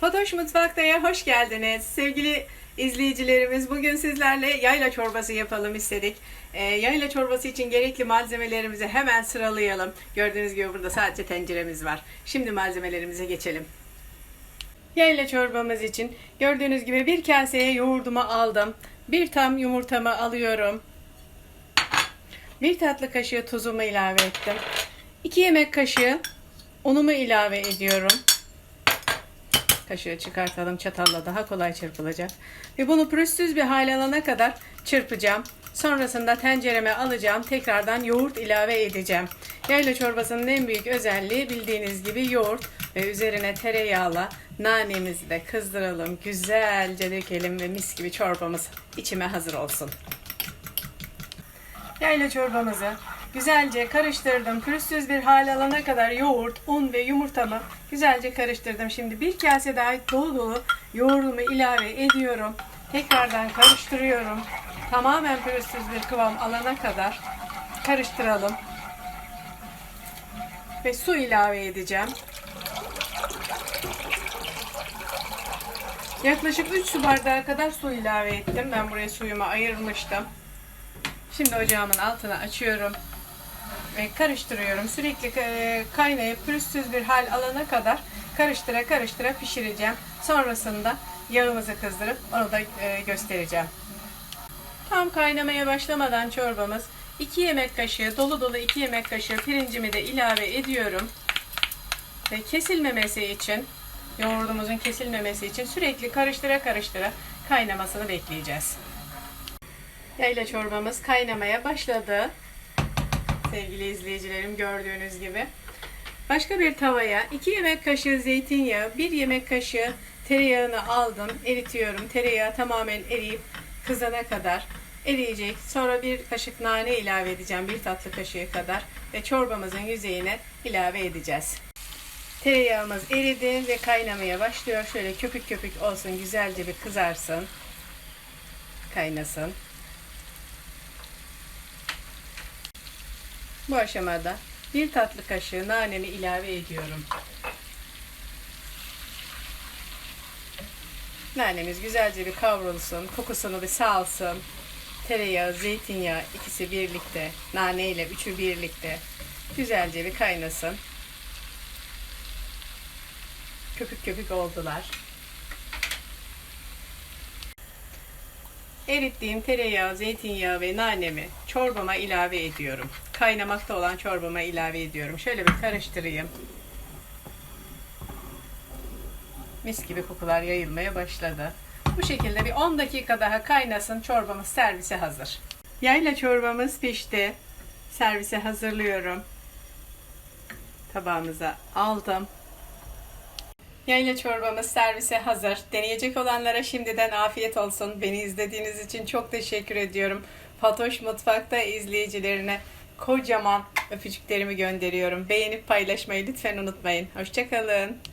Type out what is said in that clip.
Fatoş Mutfakta'ya hoş geldiniz. Sevgili izleyicilerimiz bugün sizlerle yayla çorbası yapalım istedik. Ee, yayla çorbası için gerekli malzemelerimizi hemen sıralayalım. Gördüğünüz gibi burada sadece tenceremiz var. Şimdi malzemelerimize geçelim. Yayla çorbamız için gördüğünüz gibi bir kaseye yoğurdumu aldım. Bir tam yumurtamı alıyorum. Bir tatlı kaşığı tuzumu ilave ettim. 2 yemek kaşığı unumu ilave ediyorum. Kaşığı çıkartalım çatalla daha kolay çırpılacak. Ve bunu pürüzsüz bir hale alana kadar çırpacağım. Sonrasında tencereme alacağım. Tekrardan yoğurt ilave edeceğim. Yayla çorbasının en büyük özelliği bildiğiniz gibi yoğurt ve üzerine tereyağla nanemizi de kızdıralım. Güzelce dökelim ve mis gibi çorbamız içime hazır olsun. Yayla çorbamızı güzelce karıştırdım. Pürüzsüz bir hal alana kadar yoğurt, un ve yumurtamı güzelce karıştırdım. Şimdi bir kase daha dolu dolu yoğurdumu ilave ediyorum. Tekrardan karıştırıyorum. Tamamen pürüzsüz bir kıvam alana kadar karıştıralım. Ve su ilave edeceğim. Yaklaşık 3 su bardağı kadar su ilave ettim. Ben buraya suyumu ayırmıştım. Şimdi ocağımın altını açıyorum ve karıştırıyorum. Sürekli e, kaynayıp pürüzsüz bir hal alana kadar karıştıra karıştıra pişireceğim. Sonrasında yağımızı kızdırıp onu da e, göstereceğim. Tam kaynamaya başlamadan çorbamız 2 yemek kaşığı dolu dolu 2 yemek kaşığı pirincimi de ilave ediyorum. Ve kesilmemesi için yoğurdumuzun kesilmemesi için sürekli karıştıra karıştıra kaynamasını bekleyeceğiz. Yayla çorbamız kaynamaya başladı. Sevgili izleyicilerim gördüğünüz gibi. Başka bir tavaya 2 yemek kaşığı zeytinyağı, 1 yemek kaşığı tereyağını aldım. Eritiyorum. Tereyağı tamamen eriyip kızana kadar eriyecek. Sonra bir kaşık nane ilave edeceğim. Bir tatlı kaşığı kadar. Ve çorbamızın yüzeyine ilave edeceğiz. Tereyağımız eridi ve kaynamaya başlıyor. Şöyle köpük köpük olsun. Güzelce bir kızarsın. Kaynasın. Bu aşamada bir tatlı kaşığı nanemi ilave ediyorum. Nanemiz güzelce bir kavrulsun, kokusunu bir salsın. Tereyağı, zeytinyağı ikisi birlikte, nane ile üçü birlikte güzelce bir kaynasın. Köpük köpük oldular. Erittiğim tereyağı, zeytinyağı ve nanemi çorbama ilave ediyorum. Kaynamakta olan çorbama ilave ediyorum. Şöyle bir karıştırayım. Mis gibi kokular yayılmaya başladı. Bu şekilde bir 10 dakika daha kaynasın. Çorbamız servise hazır. Yayla çorbamız pişti. Servise hazırlıyorum. Tabağımıza aldım. Yayla çorbamız servise hazır. Deneyecek olanlara şimdiden afiyet olsun. Beni izlediğiniz için çok teşekkür ediyorum. Fatoş Mutfak'ta izleyicilerine kocaman öpücüklerimi gönderiyorum. Beğenip paylaşmayı lütfen unutmayın. Hoşçakalın.